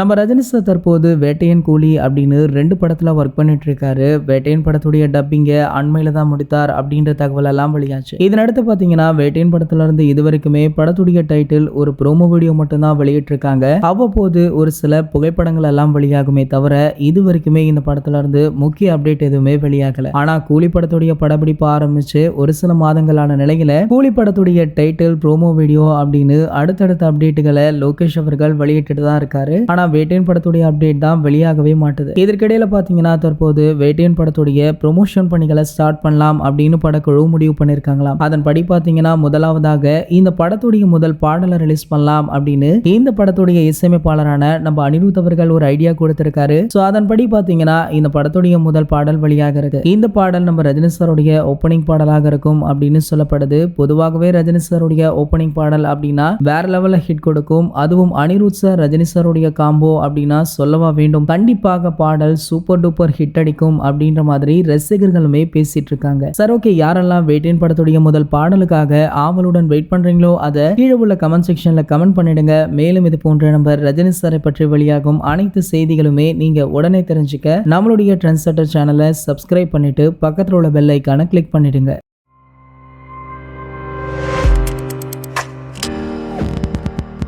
நம்ம ரஜினி சார் தற்போது வேட்டையன் கூலி அப்படின்னு ரெண்டு படத்தில் ஒர்க் பண்ணிட்டு இருக்காரு வேட்டையன் படத்துடைய டப்பிங்கை அண்மையில் தான் முடித்தார் அப்படின்ற தகவல் எல்லாம் வெளியாச்சு. இதனடுத்து பார்த்தீங்கன்னா வேட்டையன் படத்துல இருந்து இது வரைக்குமே படத்துடைய டைட்டில் ஒரு ப்ரோமோ வீடியோ மட்டும்தான் வெளியிட்டிருக்காங்க. அவ்வப்போது ஒரு சில புகைப்படங்கள் எல்லாம் வெளியாகுமே தவிர இது வரைக்குமே இந்த படத்துல இருந்து முக்கிய அப்டேட் எதுவுமே வெளியாகல. ஆனால் கூலி படத்துடைய படப்பிடிப்பு ஆரம்பிச்சு ஒரு சில மாதங்களான நிலையில கூலி படத்துடைய டைட்டில் ப்ரோமோ வீடியோ அப்படின்னு அடுத்தடுத்த அப்டேட்டுகளை லோகேஷ் அவர்கள் வெளியிட்டு தான் இருக்காரு. ஆனால் வேட்டையன் படத்துடைய அப்டேட் தான் வெளியாகவே மாட்டுது. இதற்கிடையில் பாத்தீங்கன்னா தற்போது வேட்டையன் படத்துடைய ப்ரொமோஷன் பணிகளை ஸ்டார்ட் பண்ணலாம் அப்படின்னு படக்குழு முடிவு பண்ணியிருக்காங்களாம். அதன்படி பாத்தீங்கன்னா முதலாவதாக இந்த படத்துடைய முதல் பாடலை ரிலீஸ் பண்ணலாம் அப்படின்னு இந்த படத்துடைய இசையமைப்பாளரான நம்ம அனிருத் அவர்கள் ஒரு ஐடியா கொடுத்திருக்காரு. சோ அதன்படி பாத்தீங்கன்னா இந்த படத்துடைய முதல் பாடல் வெளியாகிறது இந்த பாடல் நம்ம ரஜினி சாருடைய ஓப்பனிங் பாடலாக இருக்கும் அப்படின்னு சொல்லப்படுது. பொதுவாகவே ரஜினி சாருடைய ஓப்பனிங் பாடல் அப்படின்னா வேற லெவலில் ஹிட் கொடுக்கும். அதுவும் அனிருத் சார் ரஜினி சாருடைய காம்போ அப்படின்னா சொல்லவா வேண்டும்? கண்டிப்பாக பாடல் சூப்பர் டூப்பர் ஹிட் அடிக்கும் அப்படின்ற மாதிரி ரசிகர்களுமே பேசிட்டு இருக்காங்க. சார் ஓகே யாரெல்லாம் வெயிட்டின் படத்துடைய முதல் பாடலுக்காக ஆவலுடன் வெயிட் பண்றீங்களோ அதை கீழே உள்ள கமெண்ட் செக்ஷன்ல கமெண்ட் பண்ணிடுங்க. மேலும் இது போன்ற நம்ம ரஜினி சாரை பற்றி வெளியாகும் அனைத்து செய்திகளுமே நீங்க உடனே தெரிஞ்சுக்க. நம்மளுடைய ட்ரெண்ட் செட்டர் சேனலை சப்ஸ்கிரைப் பண்ணிட்டு பக்கத்தில் உள்ள பெல் ஐக்கான கிளிக் பண்ணிடுங்க.